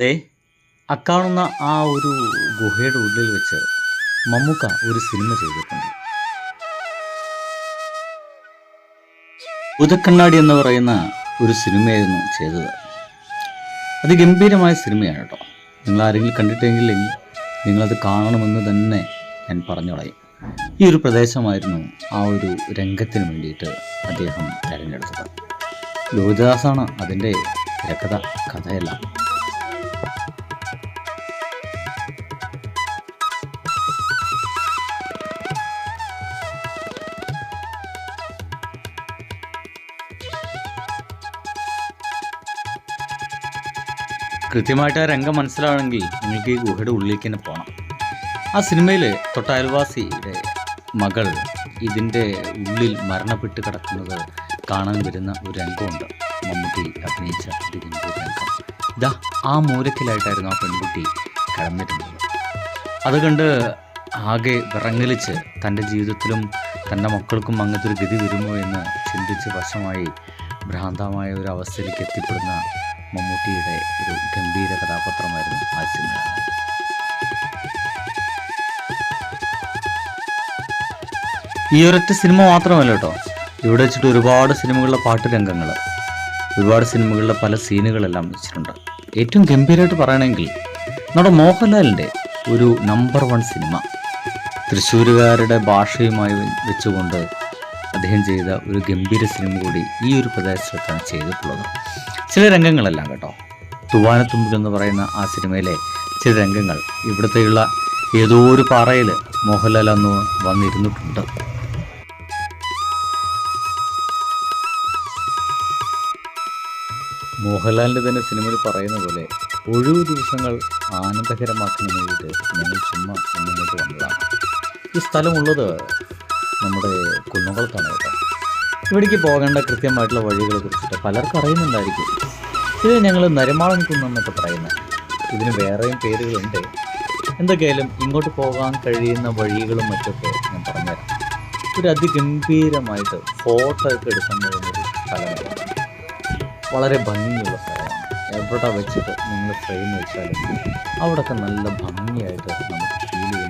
ദേ അക്കാണുന്ന ആ ഒരു ഗുഹയുടെ ഉള്ളിൽ വെച്ച് മമ്മൂക്ക ഒരു സിനിമ ചെയ്തിട്ടുണ്ട്. ഉദക്കണ്ണാടി എന്ന് പറയുന്ന ഒരു സിനിമയായിരുന്നു ചെയ്തത്. അത് ഗംഭീരമായ സിനിമയാണ് കേട്ടോ. നിങ്ങൾ ആരെങ്കിലും കണ്ടിട്ടെങ്കിൽ നിങ്ങളത് കാണണമെന്ന് തന്നെ ഞാൻ പറഞ്ഞു കളയും. ഈ ഒരു പ്രദേശമായിരുന്നു ആ ഒരു രംഗത്തിന് വേണ്ടിയിട്ട് അദ്ദേഹം തിരഞ്ഞെടുത്തത്. ലോഹിതദാസാണ് അതിന്റെ തിരക്കഥ കഥയെല്ലാം. കൃത്യമായിട്ട് ആ രംഗം മനസ്സിലാവണമെങ്കിൽ നിങ്ങൾക്ക് ഈ ഗുഹയുടെ ഉള്ളിലേക്ക് തന്നെ പോകണം ആ സിനിമയിൽ തൊട്ടയൽവാസിയുടെ മകൾ ഇതിന്റെ ഉള്ളിൽ മരണപ്പെട്ട് കിടക്കുന്നത് കാണാൻ വരുന്ന ഒരു രംഗമുണ്ട്. മമ്മൂട്ടി അഭിനയിച്ച ഇതിന്റെ രംഗം. ഇതാ ആ മൂലക്കിലായിട്ടായിരുന്നു ആ പെൺകുട്ടി കിടന്നിരുന്നത്. അത് കണ്ട് ആകെ വിറങ്ങലിച്ച് തന്റെ ജീവിതത്തിലും തന്റെ മക്കൾക്കും അങ്ങനത്തെ ഒരു ഗതി വരുമോ എന്ന് ചിന്തിച്ച് വശമായി ഭ്രാന്തമായ ഒരു അവസ്ഥയിലേക്ക് എത്തിപ്പെടുന്ന മമ്മൂട്ടിയുടെ ഒരു ഗംഭീര കഥാപാത്രമായിരുന്നു ആ സിനിമ ഈ ഒരൊറ്റ സിനിമ മാത്രമല്ല കേട്ടോ. ഇവിടെ വെച്ചിട്ട് ഒരുപാട് സിനിമകളിലെ പാട്ട് രംഗങ്ങൾ ഒരുപാട് സിനിമകളിലെ പല സീനുകളെല്ലാം വെച്ചിട്ടുണ്ട്. ഏറ്റവും ഗംഭീരമായിട്ട് പറയണമെങ്കിൽ നമ്മുടെ മോഹൻലാലിന്റെ ഒരു നമ്പർ വൺ സിനിമ. തൃശ്ശൂരുകാരുടെ ഭാഷയുമായി വെച്ചുകൊണ്ട് അദ്ദേഹം ചെയ്ത ഒരു ഗംഭീര സിനിമ കൂടി ഈ ഒരു പ്രദേശത്താണ് ചെയ്തിട്ടുള്ളത്. ചില രംഗങ്ങളെല്ലാം കേട്ടോ. തുവാനത്തുമ്പിൽ എന്ന് പറയുന്ന ആ സിനിമയിലെ ചില രംഗങ്ങൾ ഇവിടുത്തെയുള്ള ഏതോ ഒരു പാറയിൽ മോഹൻലാൽ അന്ന് വന്നിരുന്നിട്ടുണ്ട്. മോഹൻലാലിന്റെ തന്നെ സിനിമയിൽ പറയുന്ന പോലെ ഒഴിവ് ദിവസങ്ങൾ ആനന്ദകരമാക്കുന്ന വേണ്ടിയിട്ട് ഞങ്ങൾ ചുമ്മാ മുന്നോട്ട് വന്നതാണ്. ഈ സ്ഥലമുള്ളത് നമ്മുടെ കുന്നംകുളത്താണ് കേട്ടോ. ഇവിടേക്ക് പോകേണ്ട കൃത്യമായിട്ടുള്ള വഴികളെ കുറിച്ചിട്ട് പലർക്കും അറിയുന്നുണ്ടായിരിക്കും. ഇത് ഞങ്ങൾ നരമാളൻ കുന്നെന്നൊക്കെ പറയുന്നത് ഇതിന് വേറെയും പേരുകളുണ്ട്. എന്തൊക്കെയായാലും ഇങ്ങോട്ട് പോകാൻ കഴിയുന്ന വഴികളും മറ്റൊക്കെ ഞാൻ പറഞ്ഞുതരാം. ഒരു അതിഗംഭീരമായിട്ട് ഫോട്ടോ ഒക്കെ എടുക്കാൻ പോകുന്നൊരു സ്ഥലമാണ്. വളരെ ഭംഗിയുള്ള സ്ഥലമാണ്. എവിടെ വെച്ചിട്ട് നിങ്ങൾ ഫ്രെയിം വെച്ചാലും അവിടെയൊക്കെ നല്ല ഭംഗിയായിട്ട് നമുക്ക് ഫീൽ ചുറ്റിക്കയറാൻ